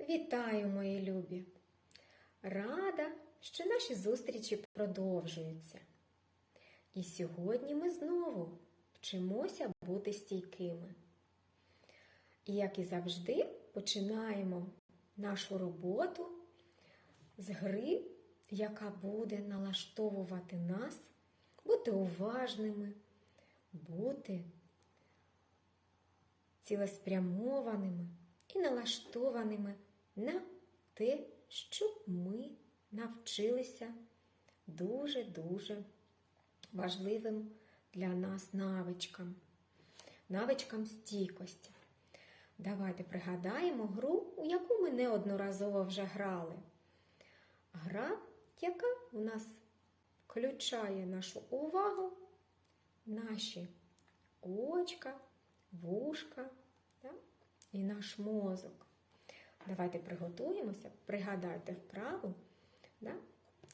Вітаю, мої любі! Рада, що наші зустрічі продовжуються. І сьогодні ми знову вчимося бути стійкими. І, як і завжди, починаємо нашу роботу з гри, яка буде налаштовувати нас, бути уважними, бути цілеспрямованими і налаштованими на те, що ми навчилися дуже-дуже важливим для нас навичкам, навичкам стійкості. Давайте пригадаємо гру, у яку ми неодноразово вже грали. Гра, яка у нас включає нашу увагу, наші очка, вушка да? і наш мозок. Давайте приготуємося, пригадайте вправу. Да?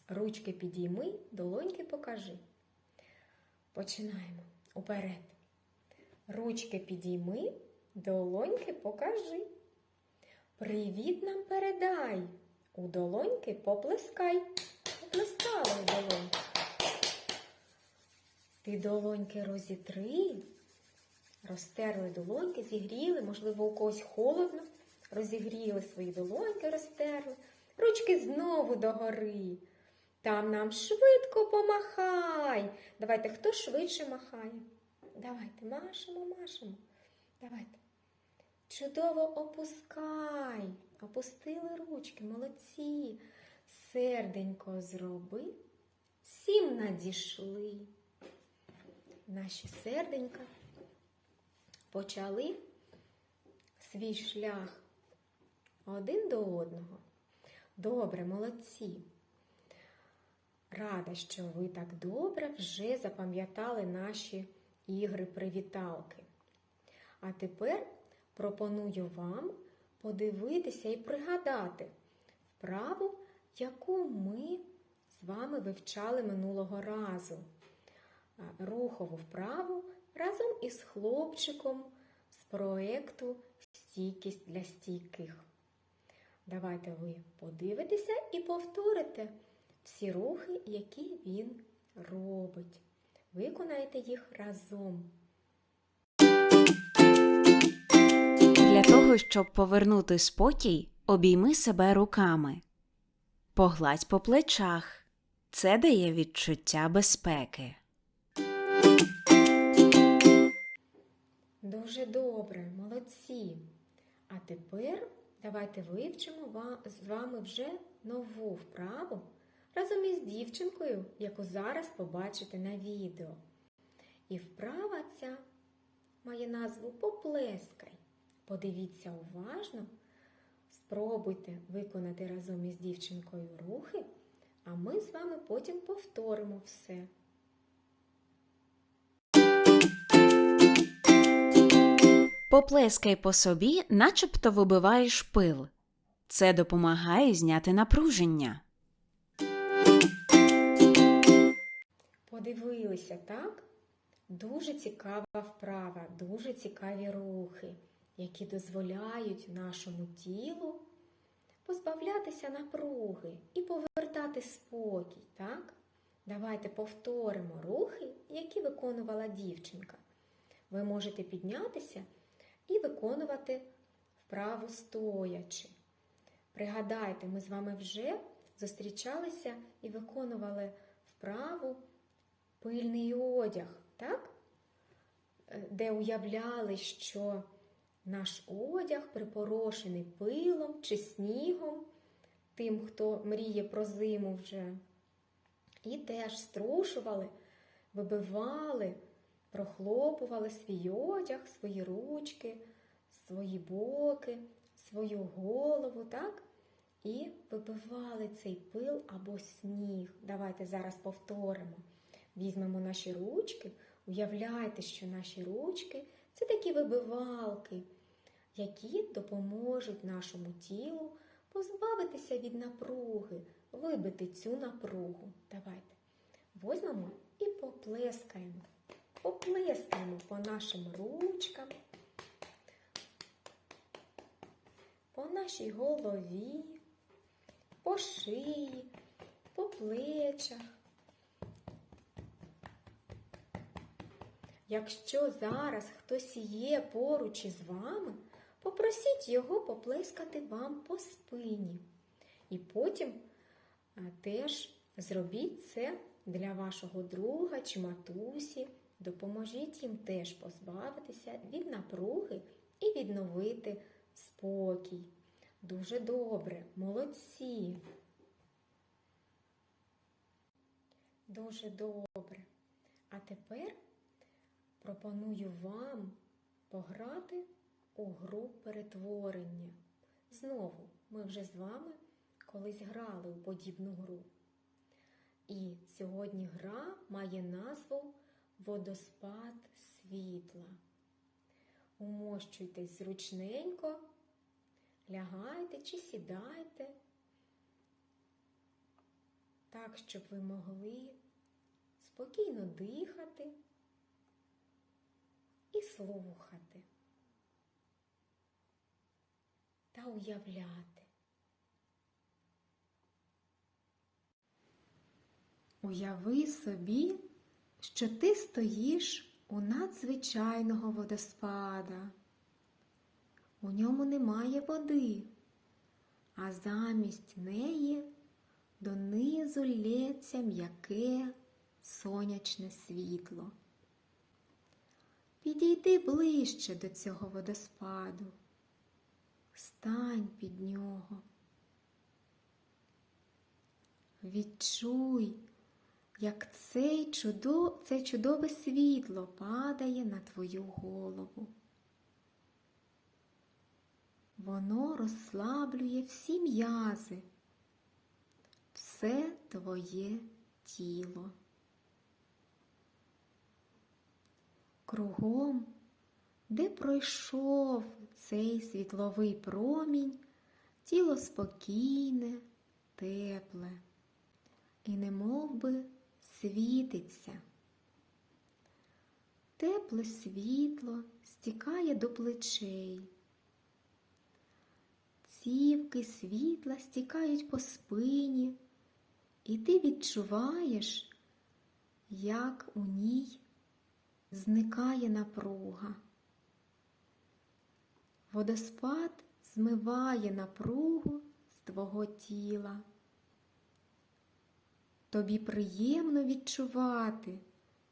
Ручки підійми, долоньки покажи. Починаємо. Уперед. Ручки підійми, долоньки покажи. Привіт нам передай. У долоньки поплескай. Поплескали у долоньки. Ти долоньки розітри. Розтерли долоньки, зігріли, можливо, у когось холодно. Розігріли свої долоньки, розтерли. Ручки знову догори. Там нам швидко помахай. Давайте, хто швидше махає? Давайте, машемо, машемо. Давайте. Чудово опускай. Опустили ручки, молодці. Серденько зроби. Всім надійшли. Наші серденька почали свій шлях один до одного. Добре, молодці. Рада, що ви так добре вже запам'ятали наші ігри-привіталки. А тепер пропоную вам подивитися і пригадати вправу, яку ми з вами вивчали минулого разу. Рухову вправу разом із хлопчиком з проєкту Стійкість для стійких. Давайте ви подивитеся і повторите всі рухи, які він робить. Виконайте їх разом. Для того, щоб повернути спокій, обійми себе руками. Погладь по плечах. Це дає відчуття безпеки. Дуже добре, молодці. А тепер давайте вивчимо з вами вже нову вправу разом із дівчинкою, яку зараз побачите на відео. І вправа ця має назву Поплескай. Подивіться уважно, спробуйте виконати разом із дівчинкою рухи, а ми з вами потім повторимо все. Поплескай по собі, начебто вибиваєш пил. Це допомагає зняти напруження. Подивилися, так? Дуже цікава вправа, дуже цікаві рухи, які дозволяють нашому тілу позбавлятися напруги і повертати спокій, так? Давайте повторимо рухи, які виконувала дівчинка. Ви можете піднятися і виконувати вправу стоячи. Пригадайте, ми з вами вже зустрічалися і виконували вправу пильний одяг, так? Е, де уявляли, що наш одяг припорошений пилом чи снігом, тим, хто мріє про зиму вже. І теж струшували, вибивали, прохлопували свій одяг, свої ручки, свої боки, свою голову, так? І вибивали цей пил або сніг. Давайте зараз повторимо. Візьмемо наші ручки, уявляйте, що наші ручки це такі вибивалки, які допоможуть нашому тілу позбавитися від напруги, вибити цю напругу. Давайте візьмемо і поплескаємо. Поплескаємо по нашим ручкам, по нашій голові, по шиї, по плечах. Якщо зараз хтось є поруч із вами, попросіть його поплескати вам по спині. І потім теж зробіть це для вашого друга чи матусі. Допоможіть їм теж позбавитися від напруги і відновити спокій. Дуже добре, молодці. Дуже добре. А тепер пропоную вам пограти у гру перетворення. Знову ми вже з вами колись грали у подібну гру. І сьогодні гра має назву Водоспад світла. Умощуйтесь зручненько, лягайте чи сідайте, так, щоб ви могли спокійно дихати і слухати та уявляти. Уяви собі, що ти стоїш у надзвичайного водоспада. У ньому немає води, а замість неї донизу лється м'яке сонячне світло. Підійди ближче до цього водоспаду, стань під нього. Відчуй, як цей чудо, це чудове світло падає на твою голову. Воно розслаблює всі м'язи, все твоє тіло. Кругом, де пройшов цей світловий промінь, тіло спокійне, тепле і немов би світиться. Тепле світло стікає до плечей. Цівки світла стікають по спині, і ти відчуваєш, як у ній зникає напруга. Водоспад змиває напругу з твого тіла. Тобі приємно відчувати,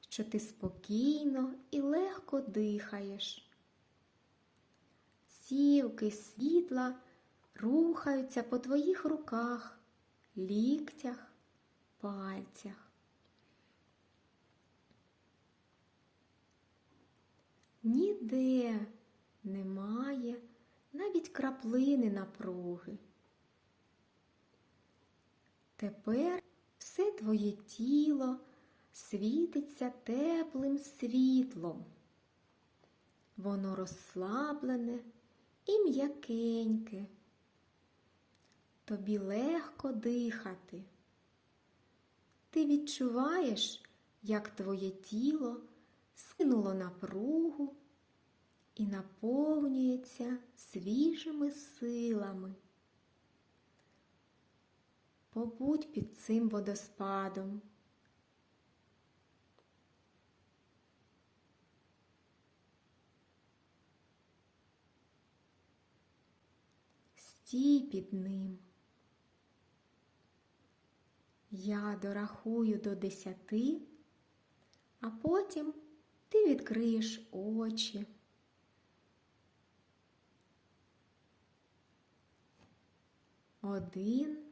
що ти спокійно і легко дихаєш. Цівки світла рухаються по твоїх руках, ліктях, пальцях. Ніде немає навіть краплини напруги. Тепер все твоє тіло світиться теплим світлом. Воно розслаблене і м'якеньке. Тобі легко дихати. Ти відчуваєш, як твоє тіло скинуло напругу і наповнюється свіжими силами. Побудь під цим водоспадом. Стій під ним. Я дорахую до десяти, а потім ти відкриєш очі. Один,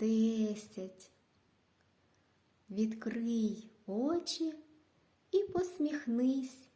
десять. Відкрий очі і посміхнись